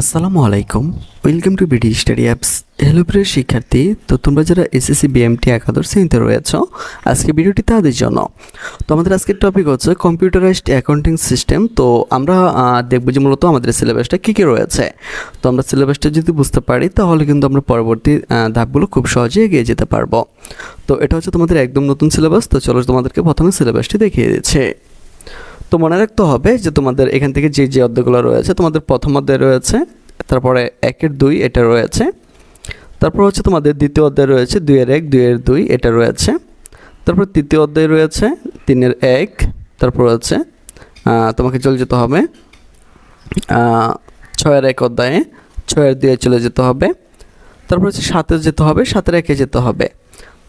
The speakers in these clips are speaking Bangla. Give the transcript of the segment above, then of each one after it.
আসসালামু আলাইকুম। Welcome to BD study apps hello প্রিয় শিক্ষার্থী, তো তোমরা যারা এসএসসি বিএমটি একাদশ শ্রেণীতে রয়েছ, আজকে ভিডিওটি তাদের জন্য। তো আমাদের আজকের টপিক হচ্ছে কম্পিউটারাইজড অ্যাকাউন্টিং সিস্টেম তো আমরা দেখব যে মূলত আমাদের সিলেবাসটা কী কী রয়েছে। তো আমরা সিলেবাসটা যদি বুঝতে পারি, তাহলে কিন্তু আমরা পরবর্তী ধাপগুলো খুব সহজে এগিয়ে যেতে পারব। তো এটা হচ্ছে তোমাদের একদম নতুন সিলেবাস তো চলো তোমাদেরকে প্রথমে সিলেবাসটি দেখিয়ে দিচ্ছে। তো মনে রাখতে হবে যে তোমাদের এখান থেকে যে যে অধ্যায়গুলো রয়েছে তোমাদের প্রথম অধ্যায় রয়েছে, তারপরে একের দুই এটা রয়েছে, তারপর হচ্ছে তোমাদের দ্বিতীয় অধ্যায় রয়েছে, দুইয়ের এক, দুইয়ের দুই এটা রয়েছে, তারপর তৃতীয় অধ্যায় রয়েছে, তিনের এক, তারপর হচ্ছে তোমাকে চলে যেতে হবে ছয়ের এক অধ্যায়ে, ছয়ের দুয়ে চলে যেতে হবে, তারপর হচ্ছে সাতে যেতে হবে, সাতের একে যেতে হবে।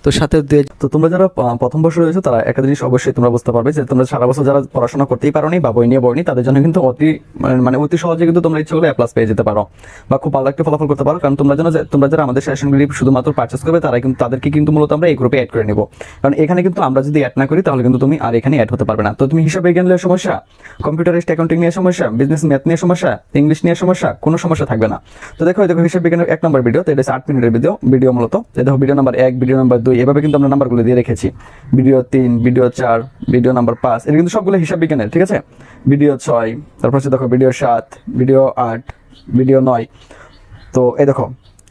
তো সাথে তো তোমরা যারা প্রথম বর্ষ রয়েছে, তারা একটা জিনিস অবশ্যই তোমরা বুঝতে পারবে যে তোমরা সারা বছর যারা পড়াশোনা করতেই পারোনি বা বই নিয়ে বইনি তাদের জন্য কিন্তু অতি, মানে- মানে অতি সহজে কিন্তু তোমরা ইচ্ছে করলে প্লাস পেয়ে যেতে পারো বা খুব ভালো একটা ফলাফল করতে পারো। কারণ তোমরা জানো তোমরা যারা আমাদের সেশনগুলি শুধুমাত্র পার্চেস করবে তারা কিন্তু, তাদেরকে কিন্তু মূলত আমরা এই গ্রুপে অ্যাড করে নেব। কারণ এখানে কিন্তু আমরা যদি অ্যাড না করি, তাহলে কিন্তু তুমি আর এখানে অ্যাড হতে পারবে না। তো তুমি হিসাব বিজ্ঞান নিয়ে সমস্যা কম্পিউটারিস্ট অ্যাকাউন্টিং নিয়ে সমস্যা বিজনেস ম্যাথ নিয়ে সমস্যা ইংলিশ নিয়ে সমস্যা, কোনো সমস্যা থাকবে না। তো দেখো দেখো, হিসাব বিজ্ঞানের এক নম্বর ভিডিও তো এটা আট মিনিটের ভিডিও ভিডিও মূলত। দেখো ভিডিও নাম্বার এক ভিডিও নাম্বার দুই এভাবে কিন্তু আমরা নাম্বারগুলো দিয়ে রেখেছি। ভিডিও তিন ভিডিও চার ভিডিও নাম্বার পাঁচ এটা কিন্তু সবগুলো হিসাব বিজ্ঞানের, ঠিক আছে? ভিডিও ছয়, তারপর হচ্ছে দেখো ভিডিও সাত ভিডিও আট ভিডিও নয়। তো এই দেখো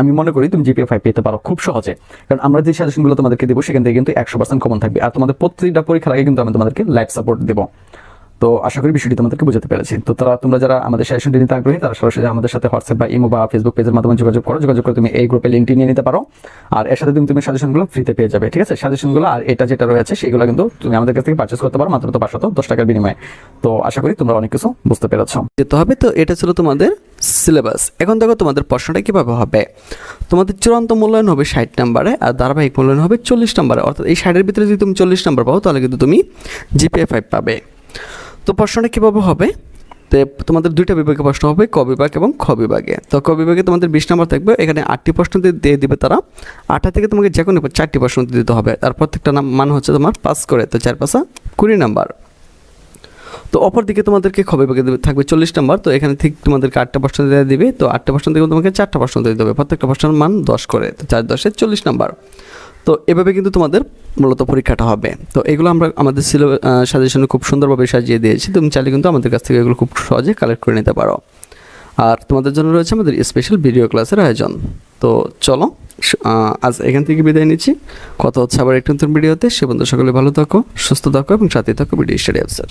আমি মনে করি তুমি জিপিএ ফাইভ পেতে পারো খুব সহজে। কারণ আমরা যে সাজেশনগুলো তোমাদেরকে দেবো, সেখান থেকে কিন্তু একশো পার্সেন্ট কমন থাকবে। আর তোমাদের প্রত্যেকটা পরীক্ষার আগে কিন্তু আমি তোমাদেরকে লাইভ সাপোর্ট দেবো। তো আশা করি বিষয়টি তোমাদেরকে বোঝাতে পেরেছি। তো তারা, তোমরা যারা আমাদের সাজেশনটি নিতে আগ্রহী, তারা সরাসরি আমাদের সাথে হোয়াটসঅ্যাপ বা ইমো বা ফেসবুক পেজের মাধ্যমে যোগাযোগ করো। যোগাযোগ করে তুমি এই গ্রুপে লিঙ্কটি নিয়ে নিতে পারো। আর এর সাথে তুমি তুমি সাজেশনগুলো ফ্রিতে পেয়ে যাবে, ঠিক আছে? সাজেশনগুলো আর এটা যেটা রয়েছে, সেগুলো কিন্তু তুমি আমাদের কাছ থেকে পারচেস করতে পারো, মাত্র তো পাঁচশত দশ টাকার বিনিময়ে। তো আশা করি তোমরা অনেক কিছু বুঝতে পেরেছ। যেতে হবে। তো এটা ছিল তোমাদের সিলেবাস। এখন দেখো তোমাদের প্রশ্নটা কীভাবে হবে? তোমাদের চূড়ান্ত মূল্যায়ন হবে ষাট নাম্বারে আর ধারাবাহিক মূল্যায়ন হবে চল্লিশ নাম্বারে। অর্থাৎ এই ষাটের ভিতরে যদি তুমি চল্লিশ নাম্বার পাও, তাহলে কিন্তু তুমি জিপিএ ফাইভ পাবে। তো প্রশ্নটা কীভাবে হবে? তো তোমাদের দুইটা বিভাগে প্রশ্ন হবে, ক বিভাগ এবং খ বিভাগে। তো ক বিভাগে তোমাদের বিশ নাম্বার থাকবে, এখানে আটটি প্রশ্ন দিয়ে দিবে তারা। আটটা থেকে তোমাকে যে কোনো চারটি প্রশ্ন দিতে হবে। আর প্রত্যেকটা নাম, মান হচ্ছে তোমার পাস করে, তো চার পাঁচা কুড়ি নাম্বার। তো অপরদিকে তোমাদেরকে খবে দেবে থাকবে চল্লিশ নাম্বার, তো এখানে ঠিক তোমাদেরকে আটটা প্রশ্ন দিয়ে দিবে, তো আটটা প্রশ্ন থেকে তোমাকে চারটা প্রশ্ন দিয়ে দেবে। প্রত্যেকটা প্রশ্নের মান দশ করে, তো চার দশে চল্লিশ নাম্বার। তো এভাবে কিন্তু তোমাদের মূলত পরীক্ষাটা হবে। তো এগুলো আমরা আমাদের সিলেবাস সাজেশনে খুব সুন্দরভাবে সাজিয়ে দিয়েছি, তুমি চাইলে কিন্তু আমাদের কাছ থেকে এগুলো খুব সহজে কালেক্ট করে নিতে পারো। আর তোমাদের জন্য রয়েছে আমাদের স্পেশাল ভিডিও ক্লাসের আয়োজন। তো চলো আজ এখান থেকে বিদায় নিচ্ছি। কথা হচ্ছে আবার একটু নতুন ভিডিওতে সে বন্ধু সকলে ভালো থাকো, সুস্থ থাকো এবং সাথে থাকো ভিডিও স্টাডি অফিসার